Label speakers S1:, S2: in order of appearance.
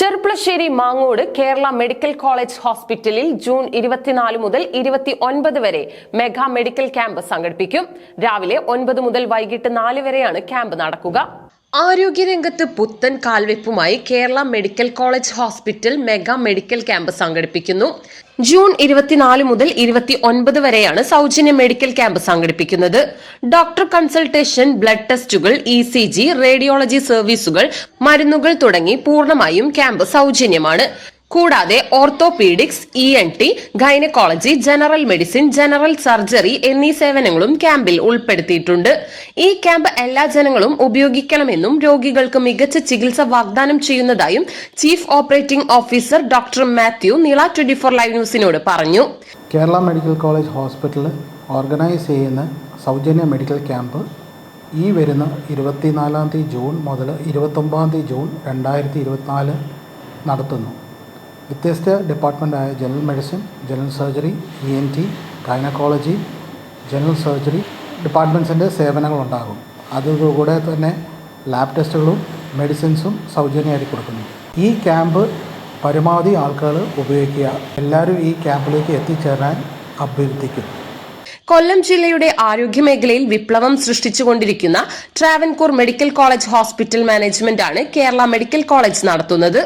S1: Cherpulassery Mangode Kerala medical college ഹോസ്പിറ്റലിൽ June ഇരുപത്തിനാല് മുതൽ ഇരുപത്തി ഒൻപത് വരെ മെഗാ മെഡിക്കൽ ക്യാമ്പ് സംഘടിപ്പിക്കും. രാവിലെ ഒൻപത് മുതൽ വൈകിട്ട് നാല് വരെയാണ് ക്യാമ്പ് നടക്കുക. ആരോഗ്യരംഗത്ത് പുത്തൻ കാൽവെപ്പുമായി Kerala medical college hospital mega medical camp സംഘടിപ്പിക്കുന്നു. ജൂൺ ഇരുപത്തിനാല് മുതൽ ഇരുപത്തി ഒൻപത് വരെയാണ് സൗജന്യ മെഡിക്കൽ ക്യാമ്പ് സംഘടിപ്പിക്കുന്നത്. ഡോക്ടർ കൺസൾട്ടേഷൻ ബ്ലഡ് ടെസ്റ്റുകൾ ഇ സി ജി റേഡിയോളജി സർവീസുകൾ മരുന്നുകൾ തുടങ്ങി പൂർണമായും ക്യാമ്പ് സൗജന്യമാണ്. കൂടാതെ orthopaedics E N T gynaecology general medicine general surgery എന്നീ സേവനങ്ങളും ക്യാമ്പിൽ ഉൾപ്പെടുത്തിയിട്ടുണ്ട്. ഈ ക്യാമ്പ് എല്ലാ ജനങ്ങളും ഉപയോഗിക്കണമെന്നും രോഗികൾക്ക് മികച്ച ചികിത്സ വാഗ്ദാനം ചെയ്യുന്നതായും chief operating officer doctor Mathew നീള ട്വന്റി ഫോർ ലൈവ് ന്യൂസിനോട് പറഞ്ഞു.
S2: Kerala medical college hospital organise ചെയ്യുന്ന സൗജന്യ മെഡിക്കൽ ക്യാമ്പ് ഈ വരുന്ന ഇരുപത്തിനാലാം തീയതി ജൂൺ മുതൽ ഇരുപത്തൊമ്പതാം തീയതി ജൂൺ രണ്ടായിരത്തി ഇരുപത്തിനാല് നടത്തുന്നു. വ്യത്യസ്ത ഡിപ്പാർട്ട്മെന്റായ general medicine general surgery E N T gynaecology general surgery ഡിപ്പാർട്ട്മെന്റ്സിന്റെ സേവനങ്ങളുണ്ടാകും. അതുകൂടെ തന്നെ ലാബ് ടെസ്റ്റുകളും മെഡിസിൻസും സൗജന്യമായിട്ട് കൊടുക്കുന്നു. ഈ ക്യാമ്പ് പരമാവധി ആൾക്കാർ ഉപയോഗിക്കുക എല്ലാവരും ഈ ക്യാമ്പിലേക്ക് എത്തിച്ചേരാൻ അഭ്യർത്ഥിക്കുന്നു
S1: കൊല്ലം ജില്ലയുടെ ആരോഗ്യ മേഖലയിൽ വിപ്ലവം സൃഷ്ടിച്ചുകൊണ്ടിരിക്കുന്ന ട്രാവൻകൂർ മെഡിക്കൽ കോളേജ് ഹോസ്പിറ്റൽ മാനേജ്മെന്റാണ് കേരള മെഡിക്കൽ കോളേജ് നടത്തുന്നത്.